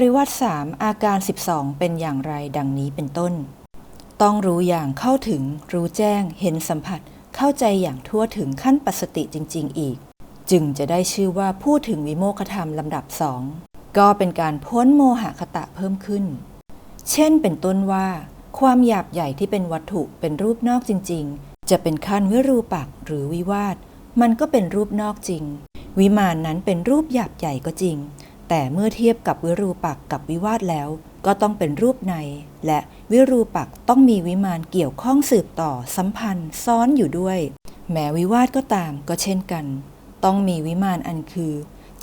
ริวัติสามอาการ 12 เป็นอย่างไรดังนี้เป็นต้น ต้องรู้อย่างเข้าถึง รู้แจ้ง เห็นสัมผัส เข้าใจอย่างทั่วถึงขั้นปัสติจริง ๆ อีก จึงจะได้ชื่อว่าพูดถึงวิโมกขธรรมลำดับสองก็เป็นการพ้นโมหะคตะเพิ่มขึ้น เช่นเป็นต้นว่า ความหยาบใหญ่ที่เป็นวัตถุเป็นรูปนอกจริง ๆ จะเป็นขั้นวิรูปักหรือวิวาท มันก็เป็นรูปนอกจริง วิมานนั้นเป็นรูปหยาบใหญ่ก็จริง แต่เมื่อเทียบกับวิรูปักษ์กับวิวาทแล้ว ก็ต้องเป็นรูปใน และวิรูปักษ์ต้องมีวิมานเกี่ยวข้องสืบต่อสัมพันธ์ซ้อนอยู่ด้วย แม้วิวาทก็ตามก็เช่นกัน ต้องมีวิมานอันคือ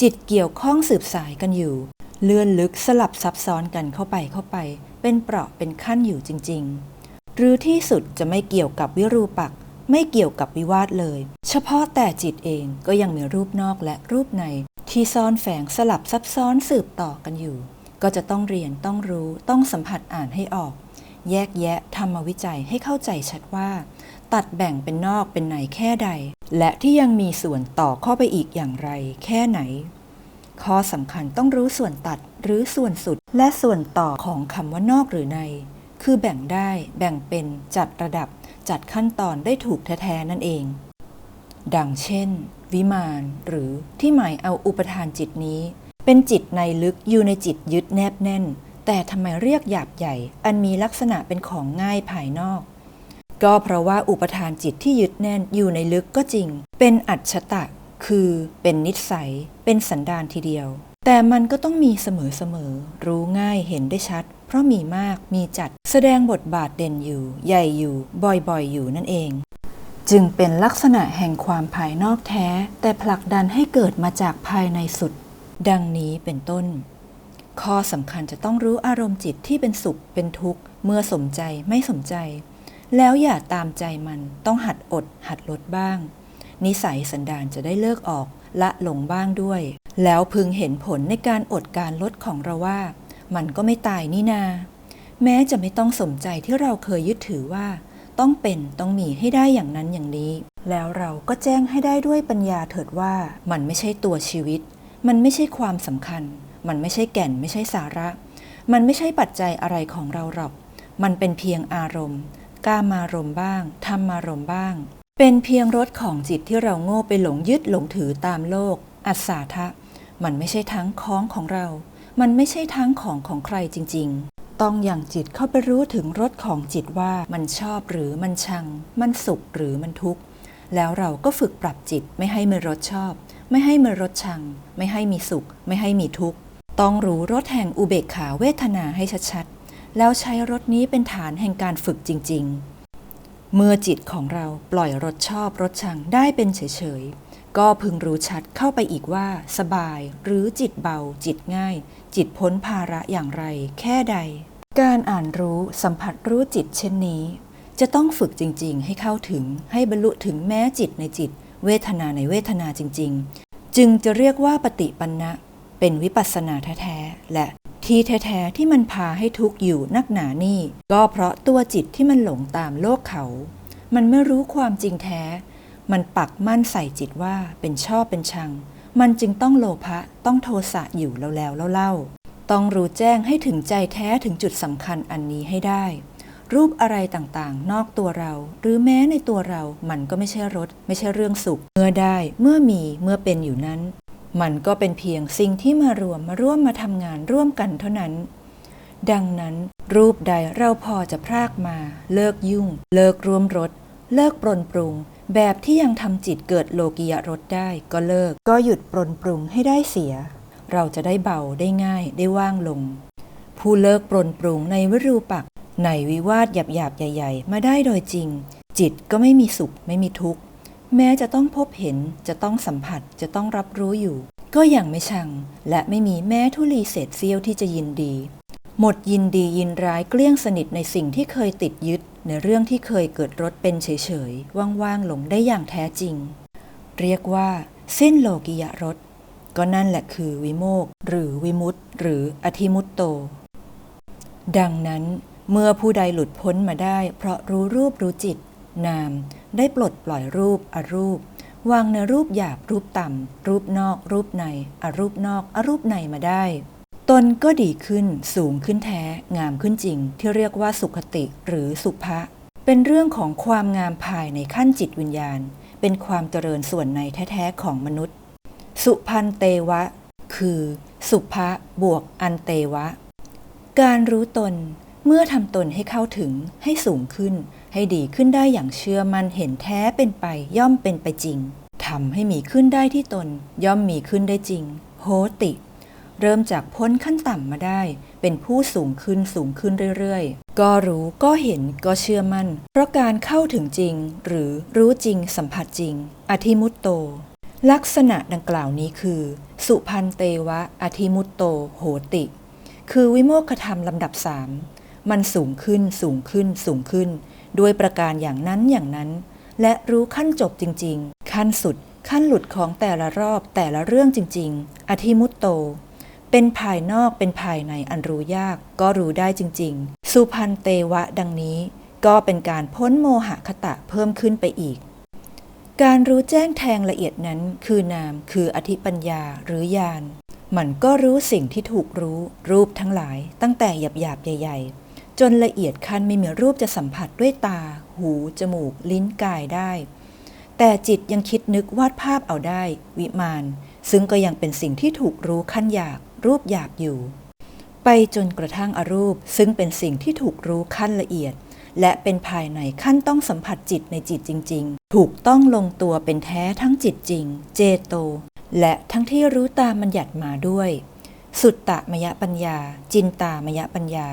จิตเกี่ยวข้องสืบสายกันอยู่ เลื่อนลึกสลับซับซ้อนกันเข้าไปเข้าไป เป็นเปราะเป็นขั้นอยู่จริง ๆ หรือที่สุดจะไม่เกี่ยวกับวิรูปักษ์ ไม่เกี่ยวกับวิวาทเลย เฉพาะแต่จิตเองก็ยังมีรูปนอกและรูปใน ที่ซ่อนแฝงสลับซับซ้อนสืบต่อกันอยู่ ก็จะต้องเรียนต้องรู้ต้องสัมผัสอ่านให้ออก แยกแยะทำมาวิจัยให้เข้าใจชัดว่า ตัดแบ่งเป็นนอกเป็นในแค่ใด และที่ยังมีส่วนต่อเข้าไปอีกอย่างไร แค่ไหน ข้อสำคัญต้องรู้ส่วนตัดหรือส่วนสุดและส่วนต่อของคำว่านอกหรือใน คือแบ่งได้แบ่งเป็นจัดระดับจัดขั้นตอนได้ถูกแท้ๆนั่นเอง ดังเช่น วิมานหรือที่หมายเอาอุปทานจิตนี้ เป็นจิตในลึกอยู่ในจิตยึดแนบแน่น แต่ทำไมเรียกหยาบใหญ่ อันมีลักษณะเป็นของง่ายภายนอก ก็เพราะว่าอุปทานจิตที่ยึดแน่นอยู่ในลึกก็จริง เป็นอัจฉตะ คือเป็นนิสัย เป็นสันดานทีเดียว แต่มันก็ต้องมีเสมอๆ รู้ง่ายเห็นได้ชัด เพราะมีมากมีจัด แสดงบทบาทเด่นอยู่ ใหญ่อยู่ บ่อยๆ อยู่นั่นเอง จึงเป็นลักษณะแห่งความภายนอกแท้ แต่ผลักดันให้เกิดมาจากภายในสุด ดังนี้เป็นต้น ข้อสำคัญจะต้องรู้อารมณ์จิตที่เป็นสุขเป็นทุกข์ เมื่อสมใจไม่สมใจ แล้วอย่าตามใจมันต้องหัดอดหัดลดบ้าง นิสัยสันดานจะได้เลิกออกละหลงบ้างด้วย แล้วพึงเห็นผลในการอดการลดของเราว่า มันก็ไม่ตายนี่นา แม้จะไม่ต้องสมใจที่เราเคยยึดถือว่า ต้องเป็นต้องมีให้ได้อย่างนั้นอย่างนี้ แล้วเราก็แจ้งให้ได้ด้วยปัญญาเถิดว่า มันไม่ใช่ตัวชีวิต มันไม่ใช่ความสำคัญ มันไม่ใช่แก่นไม่ใช่สาระ มันไม่ใช่ปัจจัยอะไรของเราหรอก มันเป็นเพียงอารมณ์กามารมณ์บ้างธรรมารมณ์บ้าง เป็นเพียงรสของจิตที่เราโง่ไปหลงยึดหลงถือตามโลก อัศาทะ มันไม่ใช่ทั้งของของเรา มันไม่ใช่ทั้งของของใครจริง ๆ ต้องอย่างจิตเข้าไปรู้ถึงรสของจิตว่ามันชอบหรือมันชัง มันสุขหรือมันทุกข์ แล้วเราก็ฝึกปรับจิตไม่ให้มีรสชอบ ไม่ให้มีรสชัง ไม่ให้มีสุข ไม่ให้มีทุกข์ ต้องรู้รสแห่งอุเบกขาเวทนาให้ชัดๆ แล้วใช้รสนี้เป็นฐานแห่งการฝึกจริง ๆ เมื่อจิตของเราปล่อยรสชอบรสชังได้เป็นเฉยๆ ก็พึงรู้ชัดเข้าไปอีกว่า สบายหรือจิตเบา จิตง่าย จิตพ้นภาระอย่างไร แค่ใด การอ่านรู้สัมผัสรู้จิตเช่นนี้ จะต้องฝึกจริง ๆ ให้เข้าถึงให้บรรลุถึงแม้จิตในจิต เวทนาในเวทนาจริง ๆ จึงจะเรียกว่าปฏิปันนะเป็นวิปัสสนาแท้ๆและที่แท้ๆที่มันพาให้ทุกข์อยู่นักหนานี่ ก็เพราะตัวจิตที่มันหลงตามโลกเขา มันไม่รู้ความจริงแท้ มันปักมั่นใส่จิตว่าเป็นชอบเป็นชัง มันจึงต้องโลภะต้องโทสะอยู่แล้วแล้วเล่าๆต้องรู้แจ้งให้ถึงใจแท้ถึงจุดสำคัญอันนี้ให้ได้ รูปอะไรต่างๆ นอกตัวเรา หรือแม้ในตัวเรามันก็ไม่ใช่รสไม่ใช่เรื่องสุข เมื่อได้เมื่อมีเมื่อเป็นอยู่นั้น มันก็เป็นเพียงสิ่งที่มารวมมาร่วมมาทำงานร่วมกันเท่านั้น ดังนั้น รูปใดเราพอจะพรากมา เลิกยุ่ง เลิกร่วมรสเลิกปรนปรุง แบบที่ยังทำจิตเกิดโลกิยรสได้ก็เลิก ก็หยุดปรนปรุงให้ได้เสีย เราจะได้เบาได้ง่ายได้ว่างลง ผู้เลิกปรนปรุงในวิรูปักในวิวาทหยาบๆ ใหญ่ ๆ มาได้โดยจริง จิตก็ไม่มีสุขไม่มีทุกข์ แม้จะต้องพบเห็นจะต้องสัมผัสจะต้องรับรู้อยู่ ก็ยังไม่ชัง และไม่มีแม้ทุลีเศษเสี้ยวที่จะยินดี หมดยินดียินร้ายเกลี้ยงสนิทในสิ่งที่เคยติดยึด ในเรื่องที่เคยเกิดรสเป็นเฉยๆ ว่างๆ หลงได้อย่างแท้จริง เรียกว่าสิ้นโลกิยรสก็นั่นแหละคือวิโมกหรือวิมุตติหรืออธิมุตโต ดังนั้นเมื่อผู้ใดหลุดพ้นมาได้ เพราะรู้รูปรู้จิต นาม ได้ปลดปล่อยรูปอรูป วางในรูปหยาบรูปต่ำรูปนอก รูปในอรูปนอกอรูปในมาได้ ตนก็ดีขึ้นสูงขึ้นแท้ งามขึ้นจริง ที่เรียกว่าสุขติหรือสุภะเป็นเรื่องของความงามภายในขั้นจิตวิญญาณ เป็นความเจริญส่วนในแท้ๆของมนุษย์ สุพันเตวะ คือ สุภะบวกอันเตวะ การรู้ตนเมื่อทำตนให้เข้าถึงให้สูงขึ้น ให้ดีขึ้นได้อย่างเชื่อมันเห็นแท้เป็นไปย่อมเป็นไปจริงทำให้มีขึ้นได้ที่ตนย่อมมีขึ้นได้จริง โหติ เริ่มจากพ้นขั้นต่ำมาได้ เป็นผู้สูงขึ้นสูงขึ้นเรื่อยๆ ก็รู้ก็เห็นก็เชื่อมั่น เพราะการเข้าถึงจริง หรือรู้จริงสัมผัสจริง อธิมุตโต ลักษณะดังกล่าวนี้คือ สุพันเตวะ อธิมุตโต โหติ คือวิโมกขธรรมลำดับสามมันสูงขึ้นสูงขึ้นสูงขึ้น ด้วยประการอย่างนั้นอย่างนั้น และรู้ขั้นจบจริง ๆ ขั้นสุดขั้นหลุดของแต่ละรอบแต่ละเรื่องจริง ๆ อธิมุตโต เป็นภายนอกเป็นภายในอันรู้ยากก็รู้ได้จริง ๆ สุพันเตวะดังนี้ ก็เป็นการพ้นโมหะคตะเพิ่มขึ้นไปอีก การรู้แจ้งแทงละเอียดนั้นคือนามคืออธิปัญญาหรือญาณมันก็รู้สิ่งที่ถูกรู้ รูปทั้งหลาย ตั้งแต่หยาบหยาบใหญ่ ๆ จนละเอียดขั้นไม่มีรูปจะสัมผัสด้วยตา หู จมูก ลิ้นกายได้ แต่จิตยังคิดนึกวาดภาพเอาได้ วิมาน ซึ่งก็ยังเป็นสิ่งที่ถูกรู้ขั้นหยาบ รูปหยาบอยู่ ไปจนกระทั่งอรูปซึ่งเป็นสิ่งที่ถูกรู้ขั้นละเอียด และเป็นภายในขั้นต้องสัมผัสจิตในจิตจริง ๆ ถูกต้องลงตัวเป็นแท้ทั้งจิตจริง เจโต และทั้งที่รู้ตามบัญญัติมาด้วย สุตตมยปัญญา จินตามยปัญญา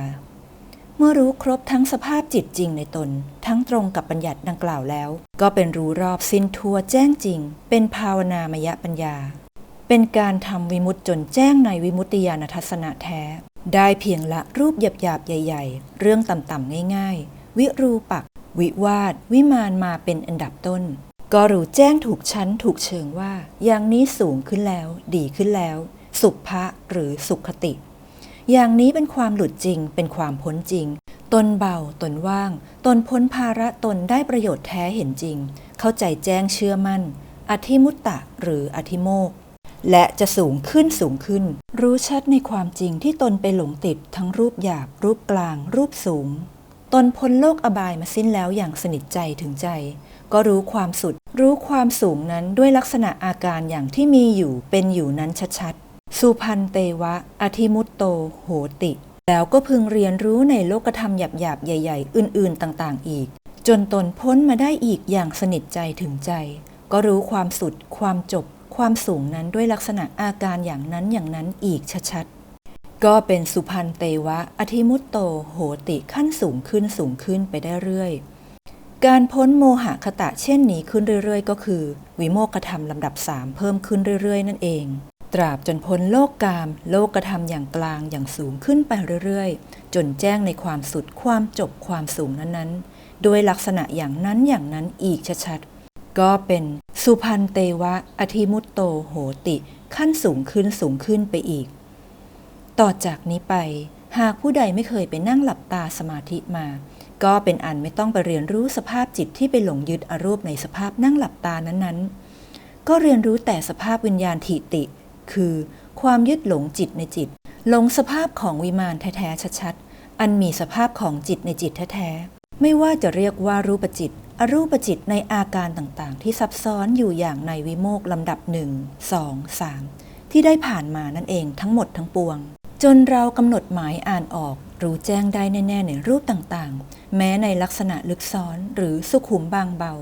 เมื่อรู้ครบทั้งสภาพจิตจริงในตน ทั้งตรงกับบัญญัติดังกล่าวแล้ว ก็เป็นรู้รอบสิ้นทั่วแจ้งจริง เป็นภาวนามยปัญญา เป็นการทำวิมุตจนแจ้งในวิมุตติญาณทัศนะแท้ ได้เพียงละรูปหยาบๆ ใหญ่ ๆ เรื่องต่ำๆ ง่าย ๆ วิรูปัก วิวาทวิมานมาเป็นอันดับต้น ก็รู้แจ้งถูกชั้นถูกเชิงว่า อย่างนี้สูงขึ้นแล้ว ดีขึ้นแล้ว สุภะหรือสุขติ อย่างนี้เป็นความหลุดจริง เป็นความพ้นจริง ตนเบา ตนว่าง ตนพ้นภาระตนได้ประโยชน์แท้เห็นจริง เข้าใจแจ้งเชื่อมั่น อธิมุตตะหรืออธิโมก และจะสูงขึ้นสูงขึ้น รู้ชัดในความจริงที่ตนไปหลงติดทั้งรูปหยาบ รูปกลาง รูปสูง ตนพ้นโลกอบายมาสิ้นแล้วอย่างสนิทใจถึงใจ ก็รู้ความสุด รู้ความสูงนั้นด้วยลักษณะอาการอย่างที่มีอยู่เป็นอยู่นั้นชัดๆ สุพันเตวะ อธิมุตโต โหติ แล้วก็พึงเรียนรู้ในโลกธรรมหยาบๆ ใหญ่ ๆ อื่น ๆ ต่างๆ อีก จนตนพ้นมาได้อีกอย่างสนิทใจถึงใจ ก็รู้ความสุด ความจบ ความสูงนั้นด้วยลักษณะอาการอย่างนั้นอย่างนั้นอีกชัดๆ ก็เป็นสุพันเตวะ อธิมุตโต โหติขั้นสูงขึ้นสูงขึ้นไปได้เรื่อย การพ้นโมหะคตะเช่นนี้ขึ้นเรื่อยๆ ก็คือ วิโมกขธรรมลำดับสามเพิ่มขึ้นเรื่อยๆ นั่นเอง ตราบจนพ้นโลกกาม โลกธรรมอย่างกลางอย่างสูงขึ้นไปเรื่อยๆ จนแจ้งในความสุดความจบความสูงนั้นๆโดยลักษณะอย่างนั้นอย่างนั้นอีกชัดๆ ก็เป็นสุพันเตวะ อธิมุตโตโหติ ขั้นสูงขึ้นสูงขึ้นไปอีก ต่อจากนี้ไป หากผู้ใดไม่เคยไปนั่งหลับตาสมาธิมา ก็เป็นอันไม่ต้องไปเรียนรู้สภาพจิตที่ไปหลงยึดอรูปในสภาพนั่งหลับตานั้นๆ ก็เรียนรู้แต่สภาพวิญญาณถิติ คือความยึดหลงจิตในจิต หลงสภาพของวิมานแท้ๆชัดๆ อันมีสภาพของจิตในจิตแท้ๆ ไม่ว่าจะเรียกว่ารูปจิต อรูปจิตในอาการต่างๆ ที่ซับซ้อนอยู่อย่างในวิโมกลำดับหนึ่งสองสามที่ได้ผ่านมานั่นเองทั้งหมดทั้งปวง จนเรากำหนดหมายอ่านออกรู้แจ้งได้แน่ ๆ ในรูปต่างๆ แม้ในลักษณะลึกซ้อนหรือสุขุมบางเบา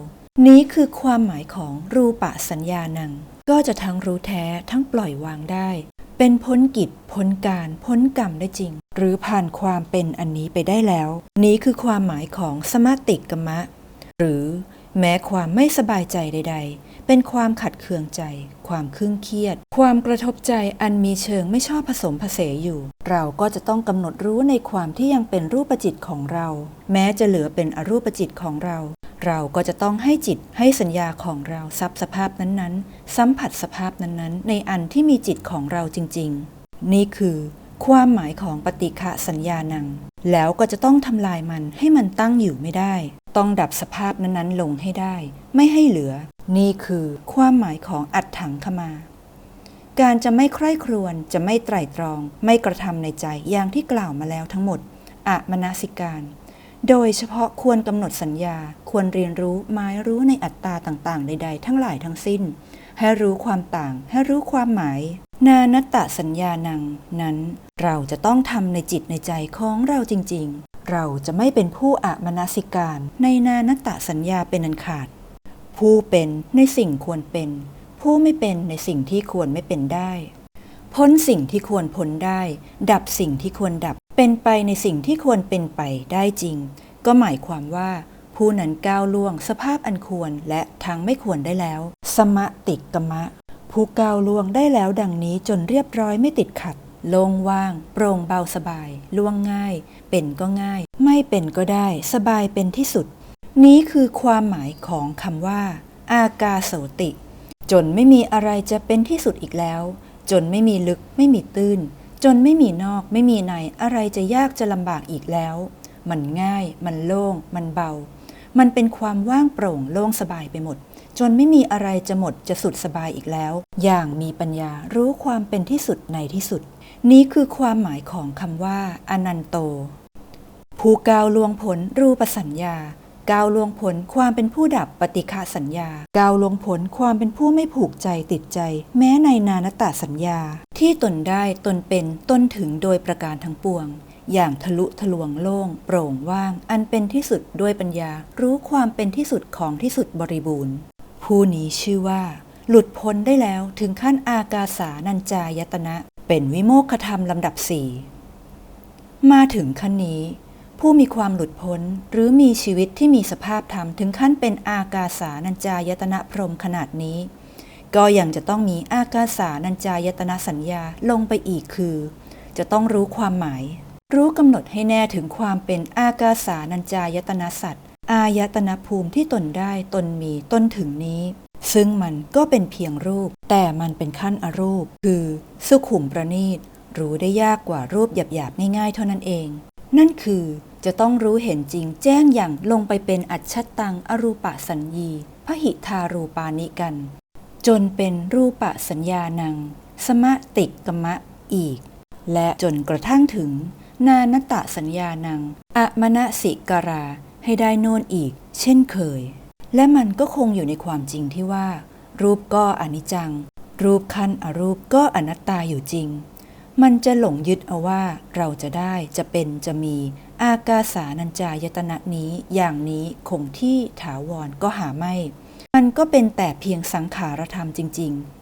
นี้คือความหมายของรูปะสัญญานัง ก็จะทั้งรู้แท้ทั้งปล่อยวางได้ เป็นพ้นกิจพ้นการพ้นกรรมได้จริง หรือผ่านความเป็นอันนี้ไปได้แล้ว นี้คือความหมายของสมาติกมะ หรือแม้ความไม่สบายใจใด ๆ เป็นความขัดเคืองใจ ความครึ่งเครียด ความกระทบใจอันมีเชิงไม่ชอบผสมผสมอยู่ เราก็จะต้องกำหนดรู้ในความที่ยังเป็นรูปจิตของเรา แม้จะเหลือเป็นอรูปจิตของเรา เราก็จะต้องให้จิตให้สัญญาของเราซับสภาพนั้นๆ สัมผัสสภาพนั้นๆ ในอันที่มีจิตของเราจริง ๆ นี่คือ ความหมายของปฏิฆะสัญญานัง แล้วก็จะต้องทำลายมันให้มันตั้งอยู่ไม่ได้ ต้องดับสภาพนั้นๆ ลงให้ได้ ไม่ให้เหลือ นี่คือความหมายของอัตถังขมา การจะไม่ใคร่ครวญจะไม่ไตร่ตรอง ไม่กระทำในใจอย่างที่กล่าวมาแล้วทั้งหมดอะมนสิการ โดยเฉพาะควรกำหนดสัญญา ควรเรียนรู้หมายรู้ในอัตตาต่างๆ ใด ๆ ทั้งหลายทั้งสิ้น ให้รู้ความต่าง ให้รู้ความหมาย นานัตตสัญญานัง นั้นเราจะต้องทำในจิตในใจของเราจริง ๆ เราจะไม่เป็นผู้อะมนสิการในนานัตตสัญญาเป็นอันขาด ผู้เป็นในสิ่งควรเป็น ผู้ไม่เป็นในสิ่งที่ควรไม่เป็นได้ พ้นสิ่งที่ควรพ้นได้ ดับสิ่งที่ควรดับ เป็นไปในสิ่งที่ควรเป็นไปได้จริง ก็หมายความว่าผู้นั้นก้าวล่วงสภาพอันควรและทางไม่ควรได้แล้ว สมะติกมะ ผู้ก้าวล่วงได้แล้วดังนี้จนเรียบร้อยไม่ติดขัด โล่งว่าง โปร่งเบาสบาย ล่วงง่าย เป็นก็ง่าย ไม่เป็นก็ได้ สบายเป็นที่สุด นี้คือความหมายของคำว่า อากาโสติ จนไม่มีอะไรจะเป็นที่สุดอีกแล้ว จนไม่มีลึก ไม่มีตื้น จนไม่มีนอก ไม่มีในอะไรจะยากจะลำบากอีกแล้ว มันง่าย มันโล่ง มันเบา มันเป็นความว่างโปร่งโล่งสบายไปหมด จนไม่มีอะไรจะหมดจะสุดสบายอีกแล้ว อย่างมีปัญญารู้ความเป็นที่สุดในที่สุด นี้คือความหมายของคำว่า อนันโต ผู้ก้าวล่วงพ้นรูปสัญญาก้าวล่วงพ้นความเป็นผู้ดับปฏิฆาสัญญาก้าวล่วงพ้นความเป็นผู้ไม่ผูกใจติดใจ แม้ในนานตาสัญญา ที่ตนได้ตนเป็นตนถึงโดยประการทั้งปวง อย่างทะลุทะลวงโล่ง โปร่งว่าง อันเป็นที่สุดด้วยปัญญา รู้ความเป็นที่สุดของที่สุดบริบูรณ์ ผู้นี้ชื่อว่า หลุดพ้นได้แล้วถึงขั้นอากาสานัญจายตนะ เป็นวิโมกขธรรมลำดับสี่มาถึงขั้นนี้ ผู้มีความหลุดพ้นหรือมีชีวิตที่มีสภาพธรรมถึงขั้นเป็นอากาสานัญจายตนะพรมขนาดนี้ ก็ยังจะต้องมีอากาสานัญจายตนะสัญญาลงไปอีกคือ จะต้องรู้ความหมาย รู้กำหนดให้แน่ถึงความเป็นอากาสานัญจายตนะสัตว์ อายตนะภูมิที่ตนได้ตนมีตนถึงนี้ ซึ่งมันก็เป็นเพียงรูป แต่มันเป็นขั้นอรูป คือสุขุมประณีต รู้ได้ยากกว่ารูปหยาบๆง่ายๆ เท่านั้นเอง นั่นคือจะต้องรู้เห็นจริงแจ้งอย่างลงไปเป็นอัจฉตังอรูปสัญญีพหิทารูปานิกัน จนเป็นรูปสัญญานัง สมะติกมะอีก และจนกระทั่งถึง นานตะสัญญานัง อะมณสิการา ให้ได้โน่นอีก เช่นเคย และมันก็คงอยู่ในความจริงที่ว่า รูปก็อนิจจัง รูปขั้นอรูปก็อนัตตาอยู่จริง มันจะหลงยึดเอาว่าเราจะได้จะเป็นจะมี อากาสานัญจายตนะนี้อย่างนี้คงที่ถาวรก็หาไม่ มันก็เป็นแต่เพียงสังขารธรรมจริง